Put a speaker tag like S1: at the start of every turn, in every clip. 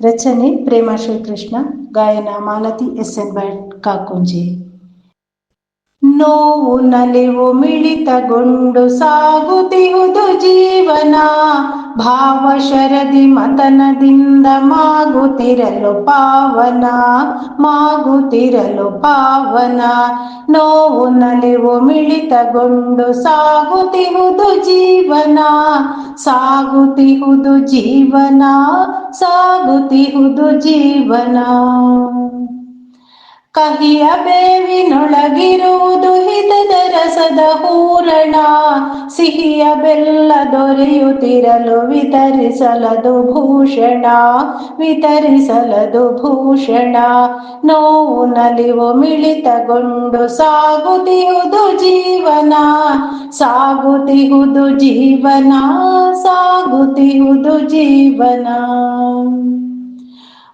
S1: ರಚನೆ ಪ್ರೇಮ ಶ್ರೀಕೃಷ್ಣ ಗಾಯನ Malathi S N Bhat Kakunji ನೋವು ನಲಿವು ಮಿಳಿತಗೊಂಡು ಸಾಗುತ್ತಿಹುದು ಜೀವನ ಭಾವ ಶರದಿ ಮತನದಿಂದ ಮಾಗುತ್ತಿರಲು ಪಾವನ ಮಾಗುತ್ತಿರಲು ಪಾವನ ನೋವು ನಲಿವು ಮಿಳಿತಗೊಂಡು ಸಾಗುತ್ತಿಹುದು ಜೀವನ ಸಾಗುತ್ತಿಹುದು ಜೀವನ ಸಾಗುತ್ತಿಹುದು ಜೀವನ ಕಹಿಯ ಬೇವಿನೊಳಗಿರುವುದು ಹಿತದ ರಸದ ಹೂರಣ. ಸಿಹಿಯ ಬೆಲ್ಲ ದೊರೆಯುತ್ತಿರಲು ವಿತರಿಸಲದು ಭೂಷಣ. ವಿತರಿಸಲದು ಭೂಷಣ. ನೋವು ನಲಿವು ಮಿಳಿತಗೊಂಡು ಸಾಗುತ್ತಿಹುದು ಜೀವನ. ಸಾಗುತ್ತಿಹುದು ಜೀವನ ಸಾಗುತ್ತಿಹುದು ಜೀವನ.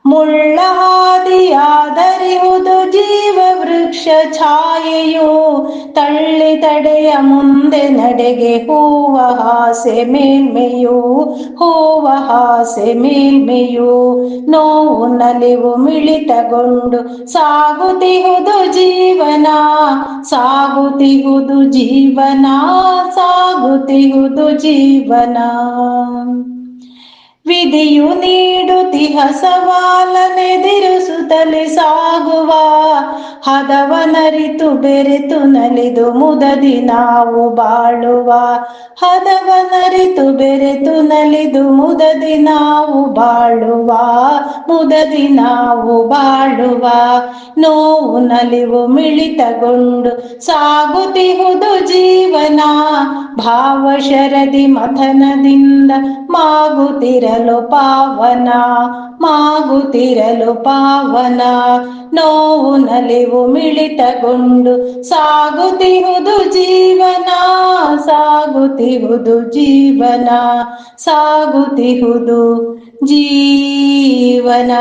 S1: ಮುಳ್ಳ ಹಾದಿಯಾದರಿಹುದು ಜೀವ ವೃಕ್ಷ ಛಾಯೆಯು ತಳ್ಳಿ ತಡೆಯ ಮುಂದೆ ನಡೆಗೆ ಹೂವ ಹಾಸೆ ಮೇಲ್ಮೆಯು, ಹೂವ ಹಾಸೆ ಮೇಲ್ಮೆಯು. ನೋವು ನಲಿವು ಮಿಳಿತಗೊಂಡು ಸಾಗುತ್ತಿಹುದು ಜೀವನ ಸಾಗುತ್ತಿಹುದು ಜೀವನ ಸಾಗುತ್ತಿಹುದು ಜೀವನ. ವಿಧಿಯು ನೀಡುತ್ತಿಹ ಸವಾಲನೆದಿರಿಸುತ್ತಲೇ ಸಾಗುವ ಹದವನರಿತು ಬೆರೆತು ನಲಿದು ಮುದದಿ ನಾವು ಬಾಳುವ. ಹದವನರಿತು ಬೆರೆತು ನಲಿದು ಮುದದಿ ನಾವು ಬಾಳುವ, ಮುದದಿ ನಾವು ಬಾಳುವ. ನೋವು ನಲಿವು ಮಿಳಿತಗೊಂಡು ಸಾಗುತ್ತಿಹುದು ಜೀವನ, ಭಾವ ಶರದಿ ಮಥನದಿಂದ ಮಾಗುತ್ತಿರಲು ಪಾವನ ಮಾಗುತ್ತಿರಲು ಪಾವನ ನೋವು ನಲಿವು ಮಿಳಿತಗೊಂಡು ಸಾಗುತ್ತಿಹುದು ಜೀವನ ಸಾಗುತ್ತಿಹುದು ಜೀವನ ಸಾಗುತ್ತಿಹುದು ಜೀವನ.